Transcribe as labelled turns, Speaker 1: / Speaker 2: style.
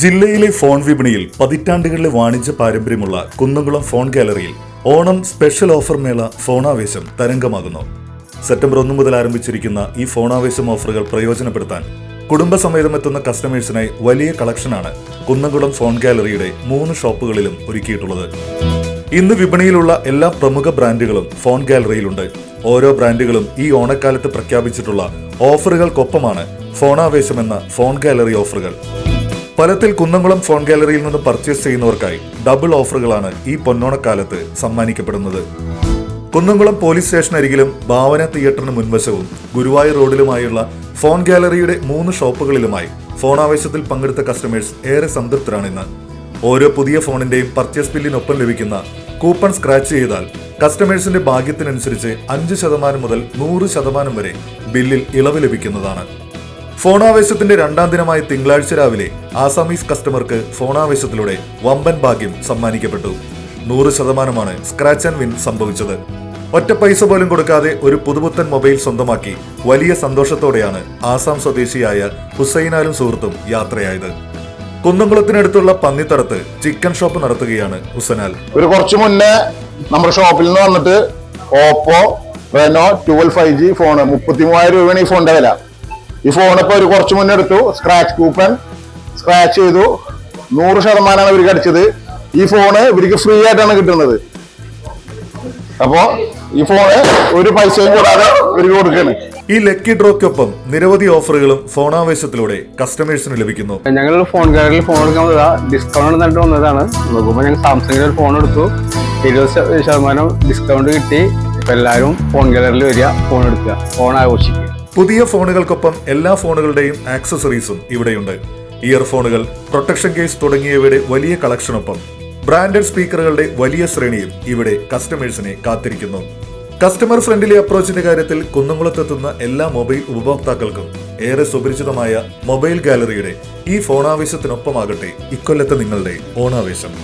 Speaker 1: ജില്ലയിലെ ഫോൺ വിപണിയിൽ പതിറ്റാണ്ടുകളിലെ വാണിജ്യ പാരമ്പര്യമുള്ള കുന്നംകുളം ഫോൺ ഗാലറിയിൽ ഓണം സ്പെഷ്യൽ ഓഫർ മേള ഫോണാവേശം തരംഗമാകുന്നു. സെപ്റ്റംബർ ഒന്ന് മുതൽ ആരംഭിച്ചിരിക്കുന്ന ഈ ഫോണാവേശം ഓഫറുകൾ പ്രയോജനപ്പെടുത്താൻ കുടുംബസമേതം എത്തുന്ന കസ്റ്റമേഴ്സിനായി വലിയ കളക്ഷനാണ് കുന്നംകുളം ഫോൺ ഗാലറിയുടെ മൂന്ന് ഷോപ്പുകളിലും ഒരുക്കിയിട്ടുള്ളത്. ഇന്ന് വിപണിയിലുള്ള എല്ലാ പ്രമുഖ ബ്രാൻഡുകളും ഫോൺ ഗാലറിയിലുണ്ട്. ഓരോ ബ്രാൻഡുകളും ഈ ഓണക്കാലത്ത് പ്രഖ്യാപിച്ചിട്ടുള്ള ഓഫറുകൾക്കൊപ്പമാണ് ഫോണാവേശം എന്ന ഫോൺ ഗാലറി ഓഫറുകൾ. ഫലത്തിൽ കുന്നംകുളം ഫോൺ ഗാലറിയിൽ നിന്ന് പർച്ചേസ് ചെയ്യുന്നവർക്കായി ഡബിൾ ഓഫറുകളാണ് ഈ പൊന്നോണക്കാലത്ത് സമ്മാനിക്കപ്പെടുന്നത്. കുന്നംകുളം പോലീസ് സ്റ്റേഷൻ സ്റ്റേഷനരികിലും ഭാവന തിയേറ്ററിന് മുൻവശവും ഗുരുവായൂർ റോഡിലുമായുള്ള ഫോൺ ഗാലറിയുടെ മൂന്ന് ഷോപ്പുകളിലുമായി ഫോൺ ഫോണാവേശത്തിൽ പങ്കെടുത്ത കസ്റ്റമേഴ്സ് ഏറെ സംതൃപ്തരാണിന്ന്. ഓരോ പുതിയ ഫോണിന്റെയും പർച്ചേസ് ബില്ലിനൊപ്പം ലഭിക്കുന്ന കൂപ്പൺ സ്ക്രാച്ച് ചെയ്താൽ കസ്റ്റമേഴ്സിന്റെ ഭാഗ്യത്തിനനുസരിച്ച് അഞ്ച് ശതമാനം മുതൽ നൂറ് ശതമാനം വരെ ബില്ലിൽ ഇളവ് ലഭിക്കുന്നതാണ്. ഫോണാവേശത്തിന്റെ രണ്ടാം ദിനമായ തിങ്കളാഴ്ച രാവിലെ ആസാമീസ് കസ്റ്റമർക്ക് ഫോണാവേശത്തിലൂടെ വമ്പൻ ഭാഗ്യം സമ്മാനിക്കപ്പെട്ടു. നൂറ് ശതമാനമാണ് സ്ക്രാച്ച് ആൻഡ് വിൻ സംഭവിച്ചത്. ഒറ്റ പൈസ പോലും കൊടുക്കാതെ ഒരു പുതുപുത്തൻ മൊബൈൽ സ്വന്തമാക്കി വലിയ സന്തോഷത്തോടെയാണ് ആസാം സ്വദേശിയായ ഹുസൈനാലും സുഹൃത്തും യാത്രയായത്. കുന്നംകുളത്തിനടുത്തുള്ള പന്നിത്തടത്ത് ചിക്കൻ ഷോപ്പ് നടത്തുകയാണ് ഹുസനാൽ.
Speaker 2: ഒരു കുറച്ച് മുന്നേ നമ്മുടെ ഷോപ്പിൽ നിന്ന് വന്നിട്ട് Oppo Reno twelve five G phone മുപ്പത്തി മൂവായിരം രൂപയാണ് ഈ ഫോണിന്റെ വില. ഈ ഫോൺ ഇപ്പൊ ഒരു കുറച്ച് മുന്നേ എടുത്തു. സ്ക്രാച്ച് കൂപ്പൺ സ്ക്രാച്ച് ചെയ്തു. നൂറ് ശതമാനമാണ് ഇവർക്ക് അടിച്ചത്. ഈ ഫോണ് ഇവർക്ക് ഫ്രീ ആയിട്ടാണ് കിട്ടുന്നത്. അപ്പോ ഈ ഫോണ് ഒരു പൈസയും കൂടാതെ ഇവർക്ക് കൊടുക്കാണ്
Speaker 1: ഈ ലക്കി ഡ്രോക്കൊപ്പം നിരവധി ഓഫറുകളും ഫോണാവേശത്തിലൂടെ കസ്റ്റമേഴ്സിന് ലഭിക്കുന്നു.
Speaker 3: ഞങ്ങൾ ഫോൺ ഗാലറിയിൽ ഫോൺ എടുക്കാൻ വന്നതാ. ഡിസ്കൗണ്ട് തന്നിട്ട് വന്നതാണ്. നോക്കുമ്പോൾ ഞങ്ങൾ സാംസങ്ങിന്റെ ഒരു ഫോൺ എടുത്തു. ഇരുപത് ശതമാനം ഡിസ്കൗണ്ട് കിട്ടി. ഇപ്പം എല്ലാവരും ഫോൺ ഗാലറിയിൽ വരിക ഫോൺ എടുക്കുക. ഫോൺ ആഘോഷിക്കുക.
Speaker 1: പുതിയ ഫോണുകൾക്കൊപ്പം എല്ലാ ഫോണുകളുടെയും ആക്സസറീസും ഇവിടെയുണ്ട്. ഇയർഫോണുകൾ പ്രൊട്ടക്ഷൻ കേസ് തുടങ്ങിയവയുടെ വലിയ കളക്ഷനൊപ്പം ബ്രാൻഡഡ് സ്പീക്കറുകളുടെ വലിയ ശ്രേണിയും ഇവിടെ കസ്റ്റമേഴ്സിനെ കാത്തിരിക്കുന്നു. കസ്റ്റമർ ഫ്രണ്ട്ലി അപ്രോച്ചിന്റെ കാര്യത്തിൽ കുന്നംകുളത്തെത്തുന്ന എല്ലാ മൊബൈൽ ഉപഭോക്താക്കൾക്കും ഏറെ സുപരിചിതമായ മൊബൈൽ ഗാലറിയുടെ ഈ ഫോണാവേശത്തിനൊപ്പമാകട്ടെ ഇക്കൊല്ലത്തെ നിങ്ങളുടെ ഓണാവേശം.